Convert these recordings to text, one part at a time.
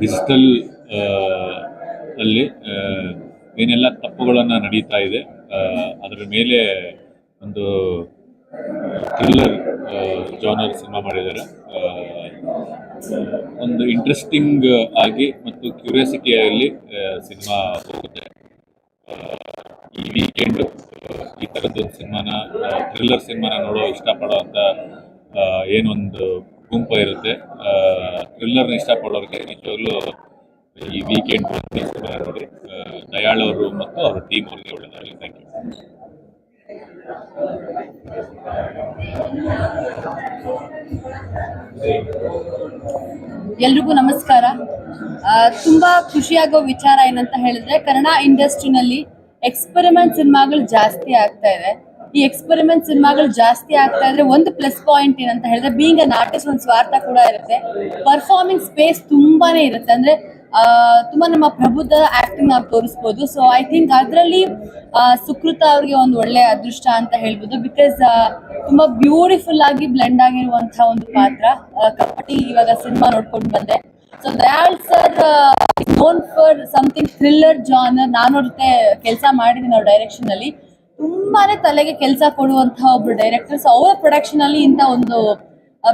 Digital ಅಲ್ಲಿ ಏನೆಲ್ಲ ತಪ್ಪುಗಳನ್ನು ನಡೀತಾ ಇದೆ ಅದರ ಮೇಲೆ ಒಂದು ಥ್ರಿಲ್ಲರ್ ಜಾನರ್ ಸಿನಿಮಾ ಮಾಡಿದ್ದಾರೆ. ಒಂದು ಇಂಟ್ರೆಸ್ಟಿಂಗ್ ಆಗಿ ಮತ್ತು ಕ್ಯೂರಿಯಾಸಿಟಿಯಲ್ಲಿ ಸಿನಿಮಾ ಹೋಗುತ್ತೆ. ಈ ವೀಕೆಂಡ್ ಈ ಥರದ್ದು ಸಿನಿಮಾನ ಥ್ರಿಲ್ಲರ್ ಸಿನಿಮಾನ ನೋಡೋ ಇಷ್ಟಪಡೋ ಅಂತ ಏನೊಂದು ಗುಂಪು ಇರುತ್ತೆ. ಥ್ರಿಲ್ಲರ್ನ ಇಷ್ಟಪಡೋರಿಗೆ ನಿಜವಾಗ್ಲೂ ಈ ವೀಕೆಂಡ್ ನೋಡಿ ದಯಾಳ್ ಅವರು ಮತ್ತು ಅವರ ಟೀಮ್ ಅವರಿಗೆ ಒಳ್ಳೆಯದಾಗಲಿ ಥ್ಯಾಂಕ್ ಯು ಎಲ್ರಿಗೂ ನಮಸ್ಕಾರ. ತುಂಬಾ ಖುಷಿಯಾಗೋ ವಿಚಾರ ಏನಂತ ಹೇಳಿದ್ರೆ, ಕನ್ನಡ ಇಂಡಸ್ಟ್ರಿನಲ್ಲಿ ಎಕ್ಸ್ಪೆರಿಮೆಂಟ್ ಸಿನಿಮಾಗಳು ಜಾಸ್ತಿ ಆಗ್ತಾ ಇದೆ ಈ ಎಕ್ಸ್ಪೆರಿಮೆಂಟ್ ಸಿನಿಮಾಗಳು ಜಾಸ್ತಿ ಆಗ್ತಾ ಇದ್ರೆ ಒಂದು ಪ್ಲಸ್ ಪಾಯಿಂಟ್ ಏನಂತ ಹೇಳಿದ್ರೆ ಬೀಂಗ್ ಅನ್ ಆರ್ಟಿಸ್ಟ್ ಒಂದು ಸ್ವಾರ್ಥ ಕೂಡ ಇರುತ್ತೆ. ಪರ್ಫಾರ್ಮಿಂಗ್ ಸ್ಪೇಸ್ ತುಂಬಾನೇ ಇರುತ್ತೆ. ಅಂದ್ರೆ ತುಂಬಾ ನಮ್ಮ ಪ್ರಬುದ್ಧ ಆಕ್ಟಿಂಗ್ ನಾವು ತೋರಿಸ್ಬೋದು. ಸೊ ಐ ಥಿಂಕ್ ಅದರಲ್ಲಿ ಸುಕೃತ ಅವ್ರಿಗೆ ಒಂದು ಒಳ್ಳೆ ಅದೃಷ್ಟ ಅಂತ ಹೇಳ್ಬೋದು. ಬಿಕಾಸ್ ತುಂಬಾ ಬ್ಯೂಟಿಫುಲ್ ಆಗಿ ಬ್ಲೆಂಡ್ ಆಗಿರುವಂತಹ ಒಂದು ಪಾತ್ರ. ಕಪಟಿ ಇವಾಗ ಸಿನಿಮಾ ನೋಡ್ಕೊಂಡು ಬಂದೆ. So Dayal sir known for something thriller genre ನಾನು ಅವ್ರ ಜೊತೆ ಕೆಲಸ ಮಾಡಿದ್ದೀನಿ ಅವ್ರ ಡೈರೆಕ್ಷನ್ ಅಲ್ಲಿ. ತುಂಬಾನೇ ತಲೆಗೆ ಕೆಲಸ ಕೊಡುವಂತಹ ಒಬ್ರು ಡೈರೆಕ್ಟರ್ ಸೊ ಅವರ ಪ್ರೊಡಕ್ಷನ್ ಅಲ್ಲಿ ಇಂಥ ಒಂದು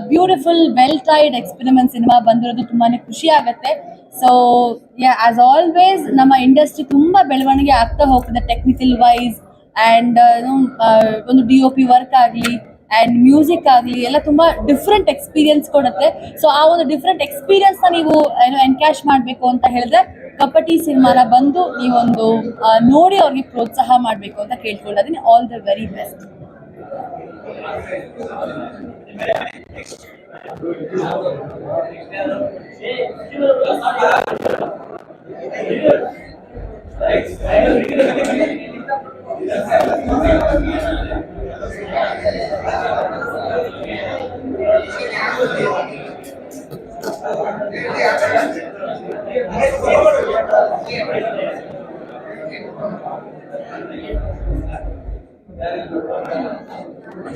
beautiful well tied experiment cinema ಬಂದಿರೋದು ತುಂಬಾನೇ ಖುಷಿ ಆಗುತ್ತೆ. ಸೊ ಆಸ್ ಆಲ್ವೇಸ್ ನಮ್ಮ ಇಂಡಸ್ಟ್ರಿ ತುಂಬಾ ಬೆಳವಣಿಗೆ ಆಗ್ತಾ ಹೋಗ್ತದೆ ಟೆಕ್ನಿಕಲ್ ವೈಸ್ ಅಂಡ್ ಒಂದು ಡಿ ಒ ಪಿ ವರ್ಕ್ ಆಗಲಿ ಅಂಡ್ ಮ್ಯೂಸಿಕ್ ಆಗಲಿ ಎಲ್ಲ ತುಂಬ ಡಿಫ್ರೆಂಟ್ ಎಕ್ಸ್ಪೀರಿಯನ್ಸ್ ಕೊಡುತ್ತೆ. ಸೊ ಆ ಒಂದು ಡಿಫ್ರೆಂಟ್ ಎಕ್ಸ್ಪೀರಿಯನ್ಸ್ನ ನೀವು, ಏನು ಎನ್ಕ್ಯಾಶ್ ಮಾಡಬೇಕು ಅಂತ ಹೇಳಿದ್ರೆ ಕಪಟಿ ಸಿನಿಮಾನ ಬಂದು ನೀವೊಂದು ನೋಡಿ ಅವ್ರಿಗೆ ಪ್ರೋತ್ಸಾಹ ಮಾಡಬೇಕು ಅಂತ ಕೇಳ್ಕೊಳ್ಳೋದೀನಿ. All the very best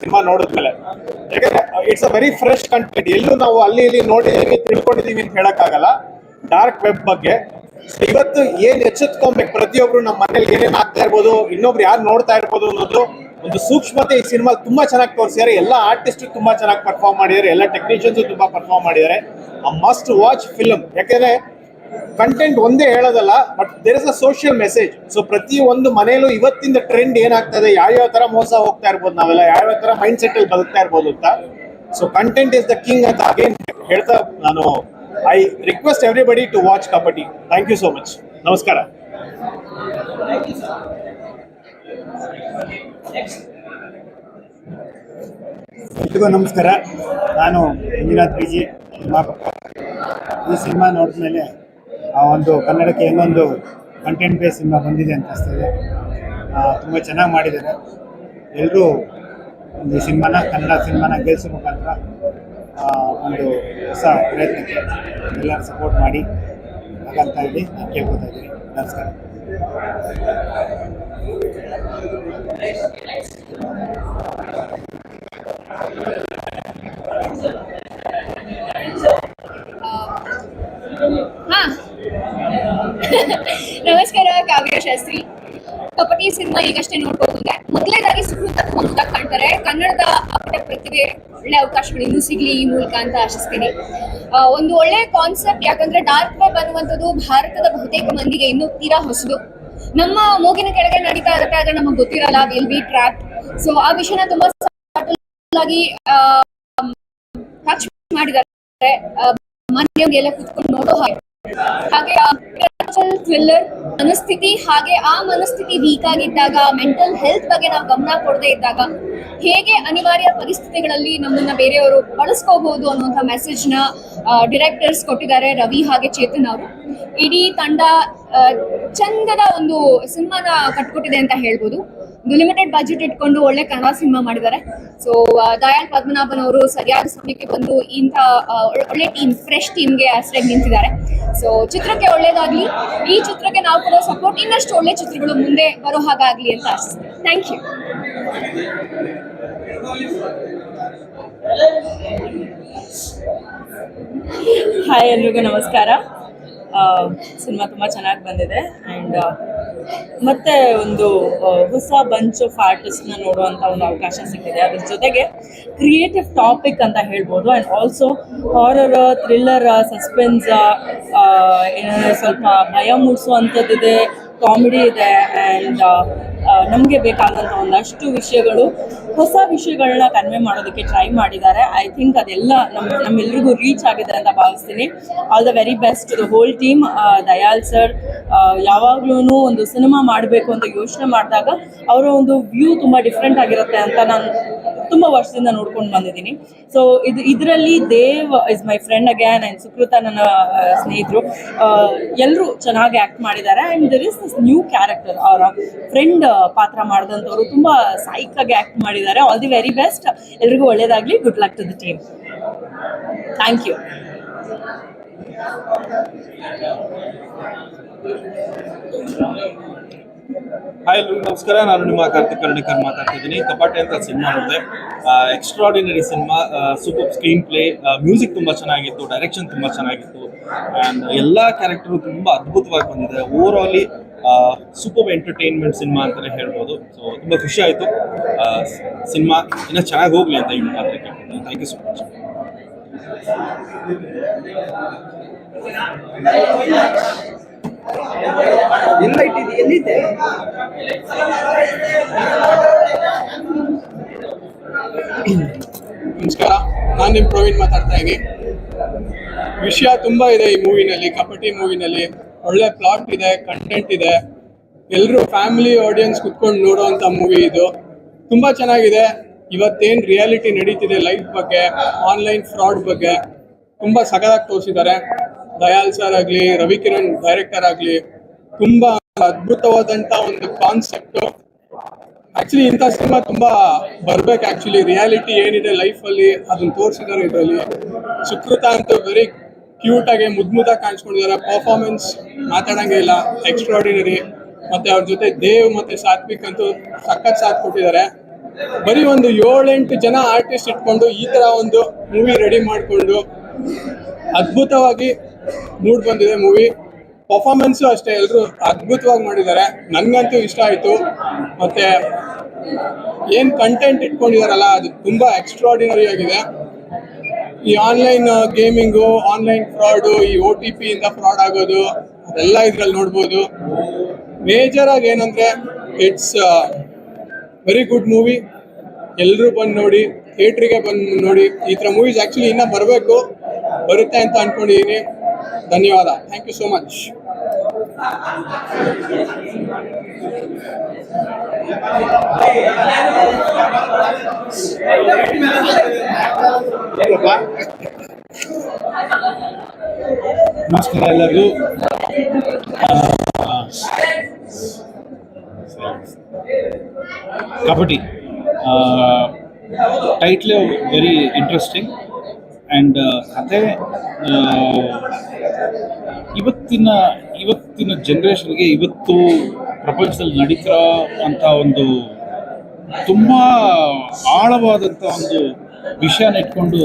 cinema ನೋಡಿದ್ಮೇಲೆ. ಯಾಕಂದ್ರೆ it's a very fresh content ಎಲ್ಲೂ ನಾವು ಅಲ್ಲಿ ಇಲ್ಲಿ ನೋಡಿದೀವಿ ತಿಳ್ಕೊಂಡಿದೀವಿ ಅಂತ ಹೇಳಕ್ಕಾಗಲ್ಲ. ಡಾರ್ಕ್ ವೆಬ್ ಬಗ್ಗೆ. ಇವತ್ತು ಏನ್ ಎಚ್ಚೆತ್ಕೊಬೇಕು? ಪ್ರತಿಯೊಬ್ರು ನಮ್ಮ ಮನೇಲಿ ಏನೇನ್ ಆಗ್ತಾ ಇರ್ಬೋದು? ಇನ್ನೊಬ್ರು ಯಾರು ನೋಡ್ತಾ ಇರ್ಬೋದು ಅನ್ನೋದು ಒಂದು ಸೂಕ್ಷ್ಮತೆ ಈ ಸಿನಿಮಾ ತುಂಬಾ ಚೆನ್ನಾಗಿ ತೋರಿಸಿದ್ದಾರೆ ಎಲ್ಲ ಆರ್ಟಿಸ್ಟ್ ತುಂಬಾ ಚೆನ್ನಾಗಿ ಪರ್ಫಾರ್ಮ್ ಮಾಡಿದ್ದಾರೆ ಎಲ್ಲ ಟೆಕ್ನಿಷಿಯನ್ಸ್ ತುಂಬಾ ಪರ್ಫಾರ್ಮ್ ಮಾಡಿದ್ದಾರೆ ಆ ಮಸ್ಟ್ ವಾಚ್ ಫಿಲ್ಮ್ ಯಾಕೆಂದ್ರೆ ಕಂಟೆಂಟ್ ಒಂದೇ ಹೇಳೋದಲ್ಲ but there is a social message so ಪ್ರತಿ ಒಂದು ಮನೆಯಲ್ಲೂ ಇವತ್ತಿಂದ ಟ್ರೆಂಡ್ ಏನಾಗ್ತದೆ, ಯಾವ್ಯಾವ ತರ ಮೋಸ ಹೋಗ್ತಾ ಇರ್ಬೋದು ನಾವೆಲ್ಲ, ಯಾವ್ಯಾವ ತರ ಮೈಂಡ್ ಸೆಟ್ ಅಲ್ಲಿ ಬದುಕ್ತಾ ಇರ್ಬೋದು ಅಂತ. So content is the king ಅಂತ ಅಗೇನ್ ಹೇಳ್ತಾ ನಾನು I request everybody to watch Kabaddi thank you so much ನಮಸ್ಕಾರ. ಎಲ್ರಿಗೂ ನಮಸ್ಕಾರ. ನಾನು ಮಂಜುನಾಥ್ ಬಿ ಜಿ ಈ ಸಿನಿಮಾ ನೋಡಿದ ಮೇಲೆ ಆ ಒಂದು ಕನ್ನಡಕ್ಕೆ ಇನ್ನೊಂದು ಕಂಟೆಂಟ್ ಬೇಸ್ ಸಿನಿಮಾ ಬಂದಿದೆ ಅಂತ ಅನಿಸ್ತದೆ ತುಂಬ ಚೆನ್ನಾಗಿ ಮಾಡಿದ್ದಾರೆ. ಎಲ್ಲರೂ ಒಂದು ಸಿನಿಮಾನ, ಕನ್ನಡ ಸಿನಿಮಾನ ಗೆಲ್ಲಿಸೋ ಮುಖಾಂತರ ಒಂದು ಹೊಸ ಪ್ರಯತ್ನಕ್ಕೆ ಎಲ್ಲರೂ ಸಪೋರ್ಟ್ ಮಾಡಿ. ಹಾಗಂತ ಹೇಳಿ ನಾನು ಕೇಳ್ಕೊತಾ ಇದ್ದೀನಿ. ನಮಸ್ಕಾರ. ನಮಸ್ಕಾರ ಕಾವ್ಯ ಶಾಸ್ತ್ರಿ ಕಪಟಿ ಸಿನಿಮಾ ಈಗಷ್ಟೇ ನೋಡ್ಬೋದಿದೆ ಮೊದಲನೇದಾಗಿ ಸುಕೃತ ತುಂಬ ಕಾಣ್ತಾರೆ ಕನ್ನಡದ ಅಪ್ಪಟ ಪ್ರತಿಭೆ, ಒಳ್ಳೆ ಅವಕಾಶಗಳು ಇನ್ನೂ ಸಿಗ್ಲಿ ಈ ಮೂಲಕ ಅಂತ ಆಶಿಸ್ತೀನಿ. ಒಂದು ಒಳ್ಳೆ ಕಾನ್ಸೆಪ್ಟ್ ಯಾಕಂದ್ರೆ ಡಾರ್ಕ್ ವೆಬ್ ಅನ್ನುವಂಥದ್ದು ಭಾರತದ ಬಹುತೇಕ ಮಂದಿಗೆ ಇನ್ನೂ ತೀರಾ ಹೊಸದು. ನಮ್ಮ ಮೂಗಿನ ಕೆಳಗೆ ನಡೀತಾ ಇರುತ್ತೆ, ಆದ್ರೆ ನಮಗೆ ಗೊತ್ತಿರಲ್ಲ ವಿಲ್ ಬಿ ಟ್ರ್ಯಾಪ್ ಸೊ ಆ ವಿಷಯನ ತುಂಬಾ ಆಗಿ ಟಚ್ ಮಾಡಿದ್ದಾರೆ. ಮನೆಯವ್ರಿಗೆಲ್ಲ ಕುತ್ಕೊಂಡು ನೋಡೋ ಹಾಗೆ. ಹಾಗೆ ಥ್ರಿಲ್ಲರ್ ಮನಸ್ಥಿತಿ, ಹಾಗೆ ಆ ಮನಸ್ಥಿತಿ ವೀಕ್ ಆಗಿದ್ದಾಗ ಮೆಂಟಲ್ ಹೆಲ್ತ್ ಬಗ್ಗೆ ನಾವು ಗಮನ ಕೊಡದೇ ಇದ್ದಾಗ ಹೇಗೆ ಅನಿವಾರ್ಯ ಪರಿಸ್ಥಿತಿಗಳಲ್ಲಿ ನಮ್ಮನ್ನ ಬೇರೆಯವರು ಬಳಸ್ಕೋಬಹುದು ಮೆಸೇಜ್ನ ಡಿರೆಕ್ಟರ್ಸ್ ಕೊಟ್ಟಿದ್ದಾರೆ ರವಿ ಹಾಗೆ ಚೇತನ್ ಅವರು. ಇಡೀ ತಂಡ ಚಂದದ ಒಂದು ಸಿನಿಮಾನ ಕಟ್ಕೊಟ್ಟಿದೆ ಅಂತ ಹೇಳ್ಬೋದು. ಲಿಮಿಟೆಡ್ ಬಜೆಟ್ ಇಟ್ಕೊಂಡು ಒಳ್ಳೆ ಕನ್ನಡ ಸಿನಿಮಾ ಮಾಡಿದ್ದಾರೆ. ಸೊ ದಯಾಳ್ ಪದ್ಮನಾಭನ್ ಅವರು ಸರಿಯಾದ ಸಮಯಕ್ಕೆ ಬಂದು ಇಂಥ ಒಳ್ಳೆ- ಟೀಮ್ ಫ್ರೆಶ್ ಟೀಮ್ಗೆ ಆಶ್ರಯ ನಿಂತಿದ್ದಾರೆ. ಸೊ ಚಿತ್ರಕ್ಕೆ ಒಳ್ಳೇದಾಗ್ಲಿ. ಈ ಚಿತ್ರಕ್ಕೆ ನಾವು ಕೊಡೋ ಸಪೋರ್ಟ್ ಇನ್ನಷ್ಟು ಒಳ್ಳೆ ಚಿತ್ರಗಳು ಮುಂದೆ ಬರೋ ಹಾಗಾಗ್ಲಿ ಅಂತ ಥ್ಯಾಂಕ್ ಯು ಹಾಯ್ ಎಲ್ರಿಗೂ ನಮಸ್ಕಾರ. ಸಿನಿಮಾ ತುಂಬ ಚೆನ್ನಾಗಿ ಬಂದಿದೆ. ಆ್ಯಂಡ್ ಮತ್ತೆ ಒಂದು ಹೊಸ ಬಂಚ್ ಆಫ್ ಆರ್ಟಿಸ್ಟ್ನ ನೋಡುವಂಥ ಒಂದು ಅವಕಾಶ ಸಿಕ್ಕಿದೆ. ಅದ್ರ ಜೊತೆಗೆ ಕ್ರಿಯೇಟಿವ್ ಟಾಪಿಕ್ ಅಂತ ಹೇಳ್ಬೋದು. And also horror thriller suspense ಏನಂದರೆ ಸ್ವಲ್ಪ ಭಯ ಮೂಡಿಸುವಂಥದ್ದಿದೆ ಕಾಮಿಡಿ ಇದೆ. ಆ್ಯಂಡ್ ನಮಗೆ ಬೇಕಾದಂಥ ಒಂದಷ್ಟು ವಿಷಯಗಳು, ಹೊಸ ವಿಷಯಗಳನ್ನ ಕನ್ವೆ ಮಾಡೋದಕ್ಕೆ ಟ್ರೈ ಮಾಡಿದ್ದಾರೆ. ಐ ಥಿಂಕ್ ಅದೆಲ್ಲ ನಮ್ಮ ನಮ್ಮೆಲ್ರಿಗೂ ರೀಚ್ ಆಗಿದೆ ಅಂತ ಭಾವಿಸ್ತೀನಿ. All the very best the whole team Dayal sir ಯಾವಾಗ್ಲೂ ಒಂದು ಸಿನಿಮಾ ಮಾಡಬೇಕು ಅಂತ ಯೋಚನೆ ಮಾಡಿದಾಗ, ಅವರ ಒಂದು ವ್ಯೂ ತುಂಬ ಡಿಫ್ರೆಂಟ್ ಆಗಿರುತ್ತೆ ಅಂತ ನಾನು ತುಂಬ ವರ್ಷದಿಂದ ನೋಡ್ಕೊಂಡು ಬಂದಿದ್ದೀನಿ. ಸೊ ಇದು ಇದರಲ್ಲಿ Dev is my friend Agyan and Sukruta ನನ್ನ ಸ್ನೇಹಿತರು. ಎಲ್ಲರೂ ಚೆನ್ನಾಗಿ ಆಕ್ಟ್ ಮಾಡಿದ್ದಾರೆ and there is this new character ಅವರ ಫ್ರೆಂಡ್ ಪಾತ್ರ ಮಾಡಿದಂಥವ್ರು ಸೈಕ್ ಆಗಿ ಆಕ್ಟ್ ಮಾಡಿದ್ದಾರೆ. ಆಲ್ ದಿ ವೆರಿ ಬೆಸ್ಟ್ ಎಲ್ರಿಗೂ ಒಳ್ಳೇದಾಗ್ಲಿ. Good luck to the team thank you hi ನಮಸ್ಕಾರ. ನಾನು ನಿಮ್ಮ ಕಾರ್ತಿಕ್ ಕರ್ಣಿಕರ್ ಮಾತಾಡ್ತಾ ಇದ್ದೀನಿ. ಕಪಾಟೆ ಅಂತ ಸಿನಿಮಾ ನೋಡಿದೆ. Extraordinary cinema super screenplay music ತುಂಬ ಚೆನ್ನಾಗಿತ್ತು ಡೈರೆಕ್ಷನ್ ತುಂಬ ಚೆನ್ನಾಗಿತ್ತು. ಆ್ಯಂಡ್ ಎಲ್ಲ ಕ್ಯಾರೆಕ್ಟರು ತುಂಬ ಅದ್ಭುತವಾಗಿ ಬಂದಿದೆ. ಓವರ್ ಸೂಪರ್ ಎಂಟರ್ಟೈನ್ಮೆಂಟ್ ಸಿನಿಮಾ ಅಂತಲೇ ಹೇಳ್ಬೋದು. ಸೊ ತುಂಬ ಖುಷಿ ಆಯಿತು. ಸಿನಿಮಾ ಇನ್ನೂ ಚೆನ್ನಾಗಿ ಹೋಗಲಿ ಅಂತ ಈ ಕೇಳ್ತೀನಿ ಥ್ಯಾಂಕ್ ಯು ಸೊ ಮಚ್ ನಮಸ್ಕಾರ. ನಾನು ನಿಮ್ಮ ಪ್ರವೀಣ್ ಮಾತಾಡ್ತಾ ಇದ್ದೀನಿ. ವಿಷಯ ತುಂಬಾ ಇದೆ ಈ ಮೂವಿನಲ್ಲಿ, ಕಬಡ್ಡಿ ಮೂವಿನಲ್ಲಿ. ಒಳ್ಳೆ ಪ್ಲಾಟ್ ಇದೆ ಕಂಟೆಂಟ್ ಇದೆ. ಎಲ್ಲರೂ ಫ್ಯಾಮಿಲಿ ಆಡಿಯನ್ಸ್ ಕುತ್ಕೊಂಡು ನೋಡೋವಂಥ ಮೂವಿ ಇದು. ತುಂಬಾ ಚೆನ್ನಾಗಿದೆ. ಇವತ್ತೇನು ರಿಯಾಲಿಟಿ ನಡೀತಿದೆ ಲೈಫ್ ಬಗ್ಗೆ ಆನ್ಲೈನ್ ಫ್ರಾಡ್ ಬಗ್ಗೆ. ತುಂಬಾ ಸಗದಾಗಿ ತೋರಿಸಿದ್ದಾರೆ. ದಯಾಲ್ ಸರ್ ಆಗಲಿ, ರವಿಕಿರಣ್ ಡೈರೆಕ್ಟರ್ ಆಗಲಿ, ತುಂಬಾ ಅದ್ಭುತವಾದಂಥ ಒಂದು ಕಾನ್ಸೆಪ್ಟ್ ಆಕ್ಚುಲಿ ಇಂಥ ಸಿನಿಮಾ ತುಂಬಾ ಬರ್ಬೇಕು ಆ್ಯಕ್ಚುಲಿ ರಿಯಾಲಿಟಿ ಏನಿದೆ ಲೈಫಲ್ಲಿ ಅದನ್ನ ತೋರಿಸಿದ್ದಾರೆ ಇದರಲ್ಲಿ. ಸುಕೃತ ಅಂತ ವೆರಿ ಕ್ಯೂಟ್ ಆಗಿ ಮುದ್ ಮುದ್ದಾಗಿ ಕಾಣಿಸ್ಕೊಂಡಿದ್ದಾರೆ ಪರ್ಫಾರ್ಮೆನ್ಸ್ ಮಾತಾಡಂಗೆ ಇಲ್ಲ ಎಕ್ಸ್ಟ್ರಾಡಿನರಿ ಮತ್ತೆ ಅವ್ರ ಜೊತೆ ದೇವ್ ಮತ್ತೆ ಸಾತ್ವಿಕ್ ಅಂತೂ ಸಖತ್ ಸಾಥ್ ಕೊಟ್ಟಿದ್ದಾರೆ. ಬರೀ ಒಂದು ಏಳೆಂಟು ಜನ ಆರ್ಟಿಸ್ಟ್ ಇಟ್ಕೊಂಡು ಈ ತರ ಒಂದು ಮೂವಿ ರೆಡಿ ಮಾಡಿಕೊಂಡು ಅದ್ಭುತವಾಗಿ ಮೂಡ್ ಬಂದಿದೆ ಮೂವಿ. ಪರ್ಫಾರ್ಮೆನ್ಸು ಅಷ್ಟೇ ಎಲ್ಲರೂ ಅದ್ಭುತವಾಗಿ ಮಾಡಿದ್ದಾರೆ. ನನಗಂತೂ ಇಷ್ಟ ಆಯಿತು. ಮತ್ತೆ ಏನು ಕಂಟೆಂಟ್ ಇಟ್ಕೊಂಡಿದಾರಲ್ಲ, ಅದು ತುಂಬ ಎಕ್ಸ್ಟ್ರಾಡಿನರಿ ಆಗಿದೆ. ಈ ಆನ್ಲೈನ್ ಗೇಮಿಂಗು ಆನ್ಲೈನ್ ಫ್ರಾಡು ಈ ಒ ಟಿ ಪಿಯಿಂದ ಫ್ರಾಡ್ ಆಗೋದು, ಅದೆಲ್ಲ ಇದರಲ್ಲಿ ನೋಡ್ಬೋದು. ಮೇಜರಾಗಿ ಏನಂದರೆ ಇಟ್ಸ್ ವೆರಿ ಗುಡ್ ಮೂವಿ ಎಲ್ಲರೂ ಬಂದು ನೋಡಿ ಥಿಯೇಟ್ರಿಗೆ ಬಂದು ನೋಡಿ, ಈ ಥರ ಮೂವೀಸ್ ಆ್ಯಕ್ಚುಲಿ ಇನ್ನೂ ಬರಬೇಕು, ಬರುತ್ತೆ ಅಂತ ಅನ್ಕೊಂಡಿದ್ದೀನಿ ಧನ್ಯವಾದ ಥ್ಯಾಂಕ್ ಯು ಸೋ ಮಚ್ ನಮಸ್ಕಾರ ಎಲ್ಲರಿಗೂ ಕಬಡ್ಡಿ ಟೈಟ್ಲೆ ವೆರಿ ಇಂಟ್ರೆಸ್ಟಿಂಗ್ ಆ್ಯಂಡ್ ಕತೆ ಆ, ಇವತ್ತಿನ ಇವತ್ತಿನ ಜನ್ರೇಷನ್ಗೆ ಇವತ್ತು ಪ್ರಪಂಚದಲ್ಲಿ ನಡೀತಿರೋ ಅಂತ ಒಂದು ತುಂಬ ಆಳವಾದಂಥ ಒಂದು ವಿಷಯನ ಇಟ್ಕೊಂಡು